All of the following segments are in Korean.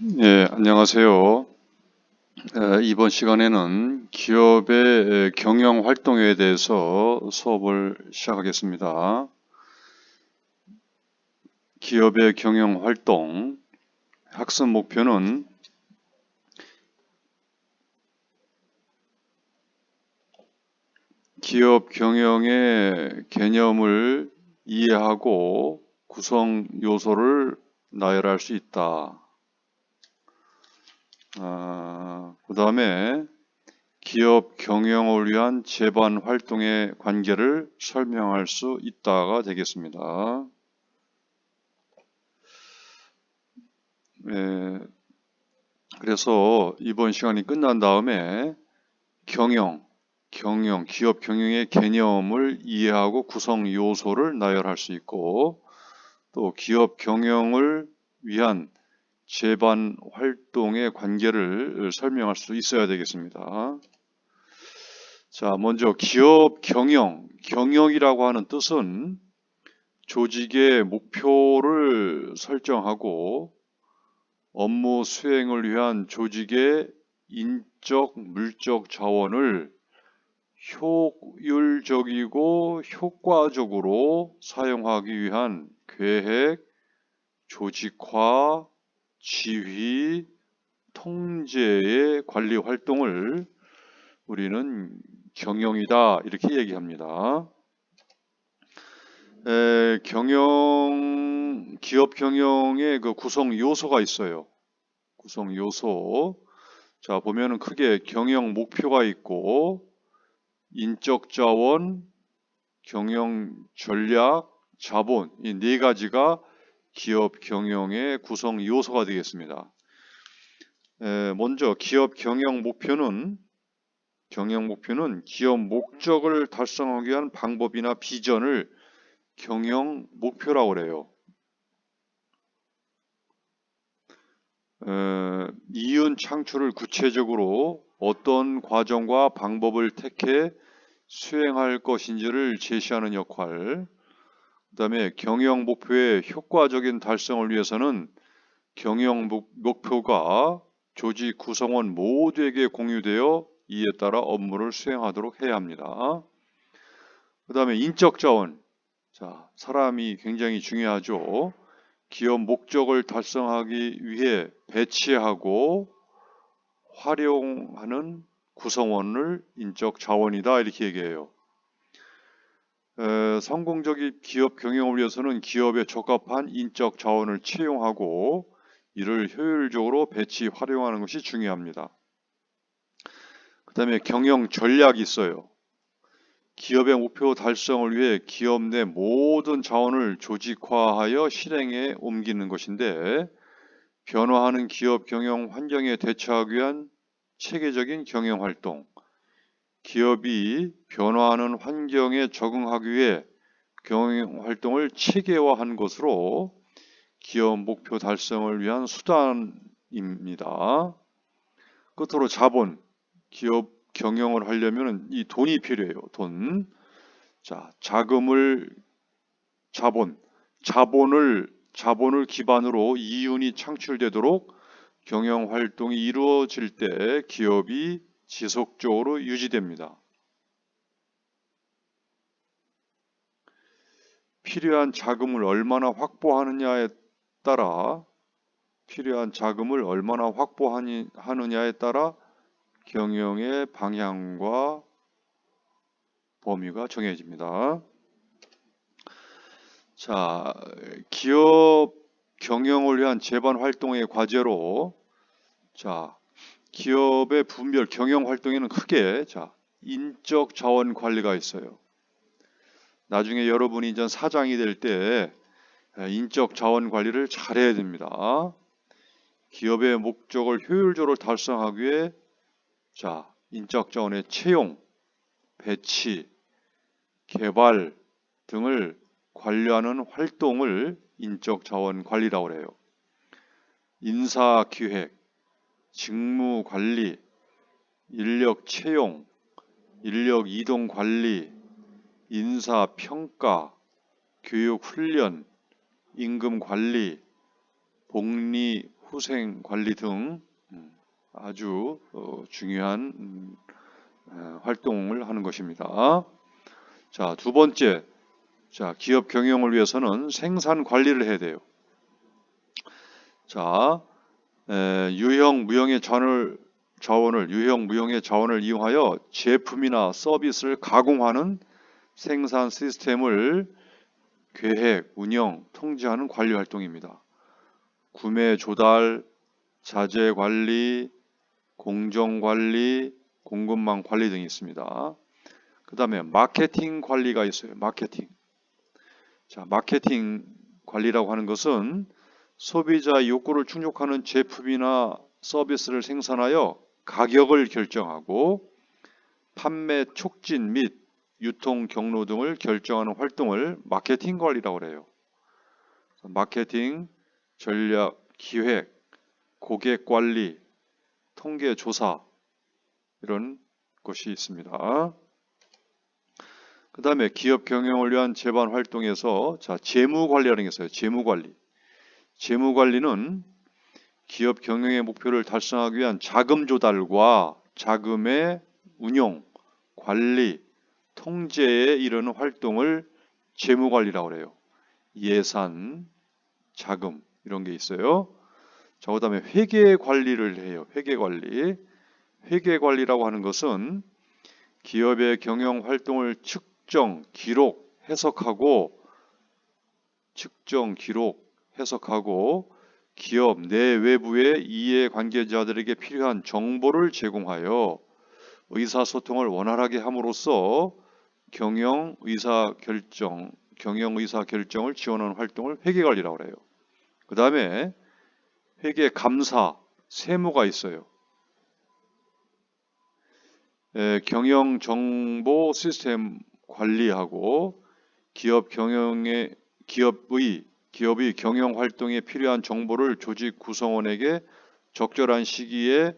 예, 안녕하세요. 에, 이번 시간에는 기업의 에, 경영 활동에 대해서 수업을 시작하겠습니다. 기업의 경영 활동 학습 목표는 기업 경영의 개념을 이해하고 구성 요소를 나열할 수 있다. 아, 그 다음에 기업 경영을 위한 재반 활동의 관계를 설명할 수 있다가 되겠습니다. 예, 그래서 이번 시간이 끝난 다음에 경영, 경영, 기업 경영의 개념을 이해하고 구성 요소를 나열할 수 있고 또 기업 경영을 위한 재반 활동의 관계를 설명할 수 있어야 되겠습니다. 자, 먼저 기업 경영, 경영이라고 하는 뜻은 조직의 목표를 설정하고 업무 수행을 위한 조직의 인적, 물적 자원을 효율적이고 효과적으로 사용하기 위한 계획, 조직화, 지휘, 통제의 관리 활동을 우리는 경영이다 이렇게 얘기합니다. 에, 경영 기업 경영의 그 구성 요소가 있어요. 구성 요소. 자 보면은 크게 경영 목표가 있고 인적 자원, 경영 전략, 자본 이 네 가지가 기업 경영의 구성 요소가 되겠습니다. 에, 먼저 기업 경영 목표는 경영 목표는 기업 목적을 달성하기 위한 방법이나 비전을 경영 목표라고 그래요. 에, 이윤 창출을 구체적으로 어떤 과정과 방법을 택해 수행할 것인지를 제시하는 역할, 그 다음에 경영 목표의 효과적인 달성을 위해서는 경영 목표가 조직 구성원 모두에게 공유되어 이에 따라 업무를 수행하도록 해야 합니다. 그 다음에 인적 자원. 자, 사람이 굉장히 중요하죠. 기업 목적을 달성하기 위해 배치하고 활용하는 구성원을 인적 자원이다 이렇게 얘기해요. 에, 성공적인 기업 경영을 위해서는 기업에 적합한 인적 자원을 채용하고 이를 효율적으로 배치 활용하는 것이 중요합니다. 그 다음에 경영 전략이 있어요. 기업의 목표 달성을 위해 기업 내 모든 자원을 조직화하여 실행에 옮기는 것인데 변화하는 기업 경영 환경에 대처하기 위한 체계적인 경영 활동, 기업이 변화하는 환경에 적응하기 위해 경영 활동을 체계화한 것으로 기업 목표 달성을 위한 수단입니다. 끝으로 자본, 기업 경영을 하려면 이 돈이 필요해요. 돈. 자, 자금을 자본, 자본을 자본을 기반으로 이윤이 창출되도록 경영 활동이 이루어질 때 기업이 지속적으로 유지됩니다. 필요한 자금을 얼마나 확보하느냐에 따라 필요한 자금을 얼마나 확보하느냐에 따라 경영의 방향과 범위가 정해집니다. 자, 기업 경영을 위한 재반 활동의 과제로 자, 기업의 분별 경영 활동에는 크게 자, 인적 자원 관리가 있어요. 나중에 여러분이 이제 사장이 될 때 인적 자원 관리를 잘해야 됩니다. 기업의 목적을 효율적으로 달성하기 위해 자, 인적 자원의 채용, 배치, 개발 등을 관리하는 활동을 인적 자원 관리라고 해요. 인사 기획, 직무 관리, 인력 채용, 인력 이동 관리, 인사 평가, 교육 훈련, 임금 관리, 복리 후생 관리 등 음, 아주 어, 중요한 음, 어, 활동을 하는 것입니다. 자, 두 번째. 자, 기업 경영을 위해서는 생산 관리를 해야 돼요. 자, 에, 유형 무형의 자원을, 자원을 유형 무형의 자원을 이용하여 제품이나 서비스를 가공하는 생산 시스템을 계획, 운영, 통제하는 관리 활동입니다. 구매 조달, 자재 관리, 공정 관리, 공급망 관리 등이 있습니다. 그 다음에 마케팅 관리가 있어요. 마케팅. 자, 마케팅 관리라고 하는 것은 소비자 욕구를 충족하는 제품이나 서비스를 생산하여 가격을 결정하고 판매 촉진 및 유통 경로 등을 결정하는 활동을 마케팅 관리라고 그래요. 마케팅, 전략, 기획, 고객 관리, 통계 조사 이런 것이 있습니다. 그 다음에 기업 경영을 위한 제반 활동에서 자 재무 관리라는 게 있어요. 재무 관리. 재무 관리는 기업 경영의 목표를 달성하기 위한 자금 조달과 자금의 운용, 관리, 통제에 이르는 활동을 재무 관리라고 그래요. 예산, 자금 이런 게 있어요. 자, 그 다음에 회계 관리를 해요. 회계 관리. 회계 관리라고 하는 것은 기업의 경영 활동을 측정, 기록, 해석하고 측정, 기록, 해석하고 기업 내 외부의 이해 관계자들에게 필요한 정보를 제공하여 의사소통을 원활하게 함으로써 경영 의사 결정, 경영 의사 결정을 지원하는 활동을 회계 관리라고 해요. 그 다음에 회계 감사, 세무가 있어요. 에, 경영 정보 시스템 관리하고 기업 경영의 기업의 기업이 경영 활동에 필요한 정보를 조직 구성원에게 적절한 시기에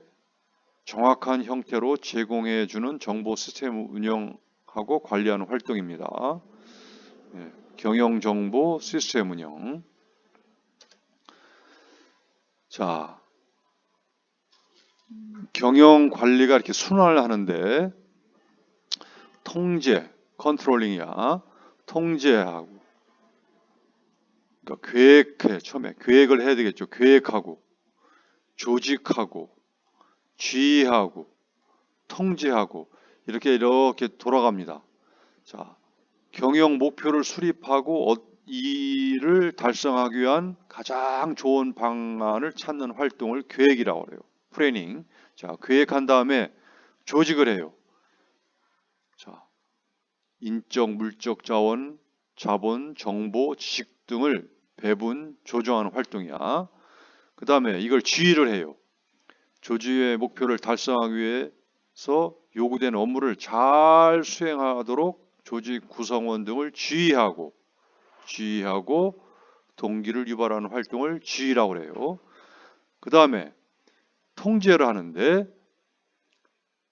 정확한 형태로 제공해 주는 정보 시스템 운영하고 관리하는 활동입니다. 예, 경영 정보 시스템 운영. 자, 경영 관리가 이렇게 순환을 하는데 통제, 컨트롤링이야. 통제하고 그러니까 계획해 처음에 계획을 해야 되겠죠. 계획하고 조직하고 지휘하고 통제하고 이렇게 이렇게 돌아갑니다. 자, 경영 목표를 수립하고 어, 이를 달성하기 위한 가장 좋은 방안을 찾는 활동을 계획이라고 해요. 프레닝. 자, 계획한 다음에 조직을 해요. 자, 인적, 물적 자원, 자본, 정보, 지식 등을 배분, 조정하는 활동이야. 그 다음에 이걸 지휘를 해요. 조직의 목표를 달성하기 위해서 요구되는 업무를 잘 수행하도록 조직 구성원 등을 지휘하고 지휘하고 동기를 유발하는 활동을 지휘라고 해요. 그 다음에 통제를 하는데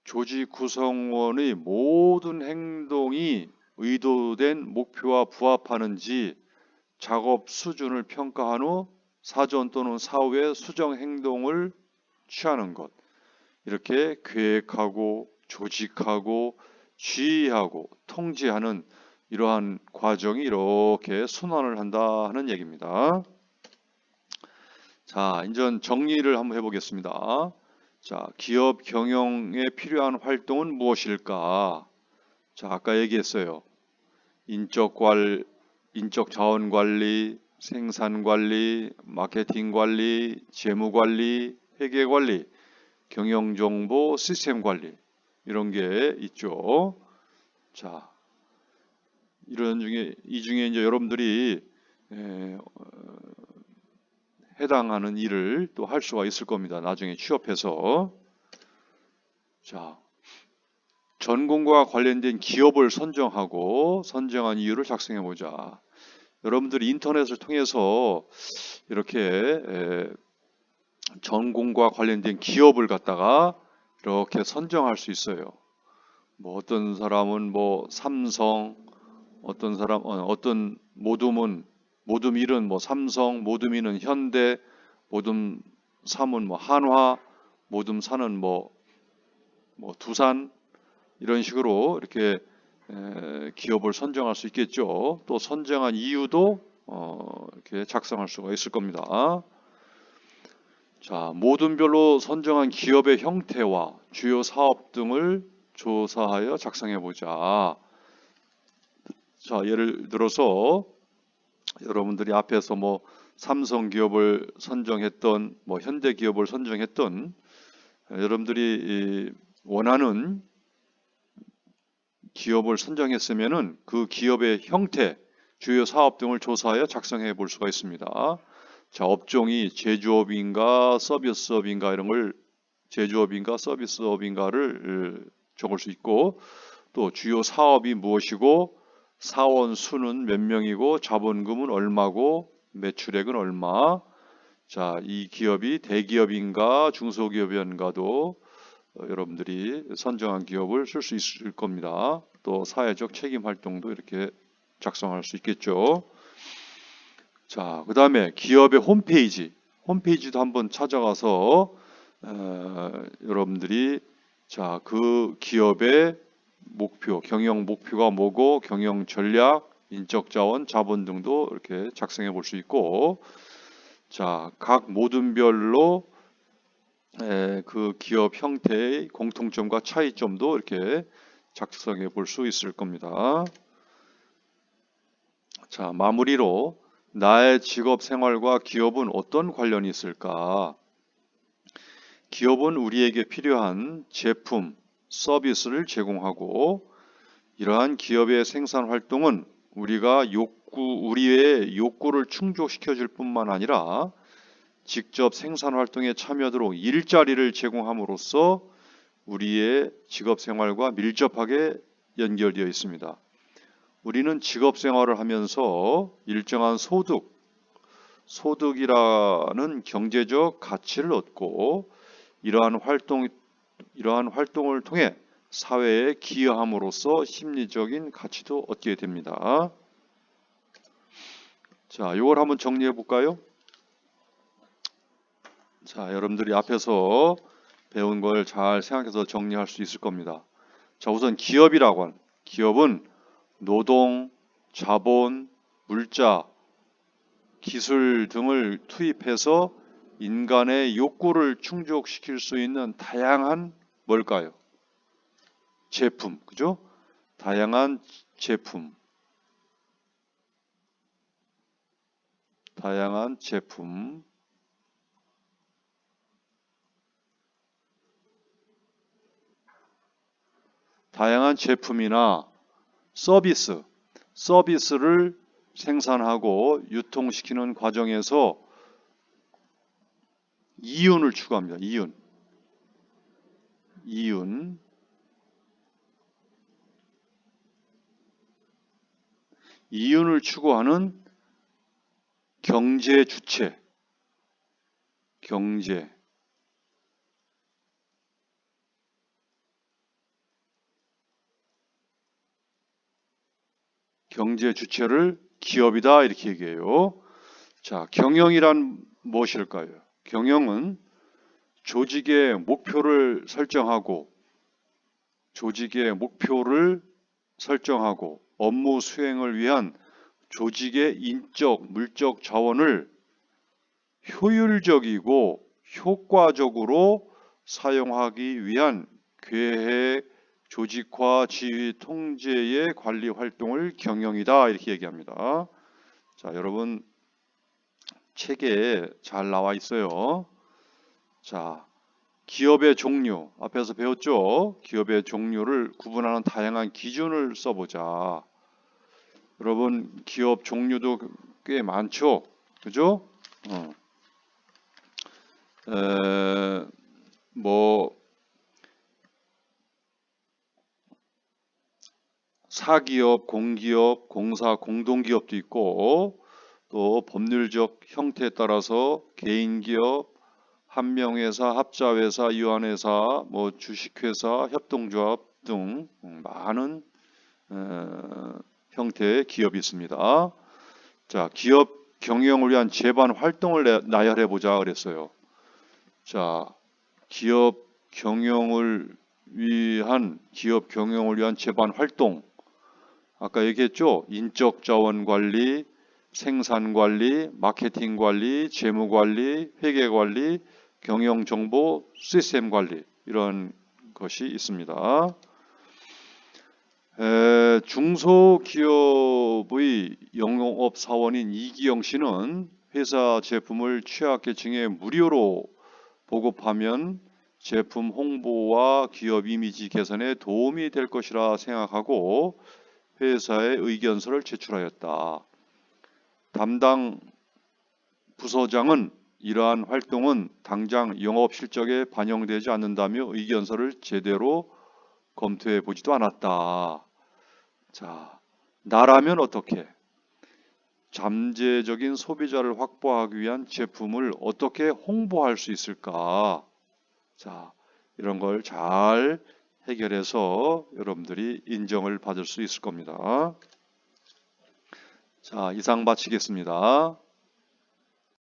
조직 구성원의 모든 행동이 의도된 목표와 부합하는지 작업 수준을 평가한 후 사전 또는 사후에 수정 행동을 취하는 것. 이렇게 계획하고 조직하고 지휘하고 통제하는 이러한 과정이 이렇게 순환을 한다 하는 얘기입니다. 자, 이제 정리를 한번 해보겠습니다. 자, 기업 경영에 필요한 활동은 무엇일까? 자, 아까 얘기했어요. 인적 관 인적 자원 관리, 생산 관리, 마케팅 관리, 재무 관리, 회계 관리, 경영 정보, 시스템 관리 이런 게 있죠. 자, 이런 중에 이 중에 이제 여러분들이 에, 어, 해당하는 일을 또 할 수가 있을 겁니다. 나중에 취업해서 자 전공과 관련된 기업을 선정하고 선정한 이유를 작성해 보자. 여러분들이 인터넷을 통해서 이렇게 전공과 관련된 기업을 갖다가 이렇게 선정할 수 있어요. 뭐 어떤 사람은 뭐 삼성, 어떤 사람 어, 어떤 모둠은 모둠 일은 뭐 삼성, 모둠 이는 현대, 모둠 삼은 뭐 한화, 모둠 산은 뭐, 뭐 두산 이런 식으로 이렇게 에, 기업을 선정할 수 있겠죠. 또 선정한 이유도 어, 이렇게 작성할 수가 있을 겁니다. 자, 모둠별로 선정한 기업의 형태와 주요 사업 등을 조사하여 작성해 보자. 자, 예를 들어서 여러분들이 앞에서 뭐 삼성 기업을 선정했던 뭐 현대 기업을 선정했던 여러분들이 이 원하는 기업을 선정했으면은 그 기업의 형태, 주요 사업 등을 조사하여 작성해 볼 수가 있습니다. 자, 업종이 제조업인가 서비스업인가 이런 걸 제조업인가 서비스업인가를 적을 수 있고 또 주요 사업이 무엇이고 사원 수는 몇 명이고 자본금은 얼마고 매출액은 얼마 자, 이 기업이 대기업인가 중소기업인가도 어, 여러분들이 선정한 기업을 쓸 수 있을 겁니다. 또 사회적 책임 활동도 이렇게 작성할 수 있겠죠. 자, 그 다음에 기업의 홈페이지, 홈페이지도 한번 찾아가서 어, 여러분들이 자, 그 기업의 목표, 경영 목표가 뭐고 경영 전략, 인적 자원, 자본 등도 이렇게 작성해 볼 수 있고 자, 각 모둠별로 에, 그 기업 형태의 공통점과 차이점도 이렇게 작성해 볼 수 있을 겁니다. 자, 마무리로 나의 직업 생활과 기업은 어떤 관련이 있을까? 기업은 우리에게 필요한 제품, 서비스를 제공하고 이러한 기업의 생산 활동은 우리가 욕구, 우리의 욕구를 충족시켜 줄 뿐만 아니라 직접 생산 활동에 참여하도록 일자리를 제공함으로써 우리의 직업 생활과 밀접하게 연결되어 있습니다. 우리는 직업 생활을 하면서 일정한 소득, 소득이라는 경제적 가치를 얻고 이러한 활동 이러한 활동을 통해 사회에 기여함으로써 심리적인 가치도 얻게 됩니다. 자, 이걸 한번 정리해 볼까요? 자, 여러분들이 앞에서 배운 걸 잘 생각해서 정리할 수 있을 겁니다. 자, 우선 기업이라고 한 기업은 노동, 자본, 물자, 기술 등을 투입해서 인간의 욕구를 충족시킬 수 있는 다양한 뭘까요? 제품, 그죠? 다양한 제품, 다양한 제품, 다양한 제품이나 서비스, 서비스를 생산하고 유통시키는 과정에서 이윤을 추구합니다. 이윤. 이윤. 이윤을 추구하는 경제 주체. 경제. 경제 주체를 기업이다 이렇게 얘기해요. 자, 경영이란 무엇일까요? 경영은 조직의 목표를 설정하고 조직의 목표를 설정하고 업무 수행을 위한 조직의 인적, 물적 자원을 효율적이고 효과적으로 사용하기 위한 계획, 조직화, 지휘, 통제의 관리 활동을 경영이다 이렇게 얘기합니다. 자, 여러분 책에 잘 나와 있어요. 자, 기업의 종류 앞에서 배웠죠? 기업의 종류를 구분하는 다양한 기준을 써보자. 여러분 기업 종류도 꽤 많죠, 그죠? 어. 에, 뭐 사기업, 공기업, 공사, 공동기업도 있고 또 법률적 형태에 따라서 개인기업, 한명회사, 합자회사, 유한회사, 뭐 주식회사, 협동조합 등 많은 어, 형태의 기업이 있습니다. 자, 기업 경영을 위한 제반 활동을 나열해 보자 그랬어요. 자, 기업 경영을 위한 기업 경영을 위한 제반 활동 아까 얘기했죠. 인적 자원 관리, 생산 관리, 마케팅 관리, 재무 관리, 회계 관리, 경영 정보 시스템 관리 이런 것이 있습니다. 에, 중소기업의 영업 사원인 이기영 씨는 회사 제품을 취약계층에 무료로 보급하면 제품 홍보와 기업 이미지 개선에 도움이 될 것이라 생각하고 회사에 의견서를 제출하였다. 담당 부서장은 이러한 활동은 당장 영업 실적에 반영되지 않는다며 의견서를 제대로 검토해 보지도 않았다. 자, 나라면 어떻게? 잠재적인 소비자를 확보하기 위한 제품을 어떻게 홍보할 수 있을까? 자, 이런 걸 잘 해결해서 여러분들이 인정을 받을 수 있을 겁니다. 자, 이상 마치겠습니다.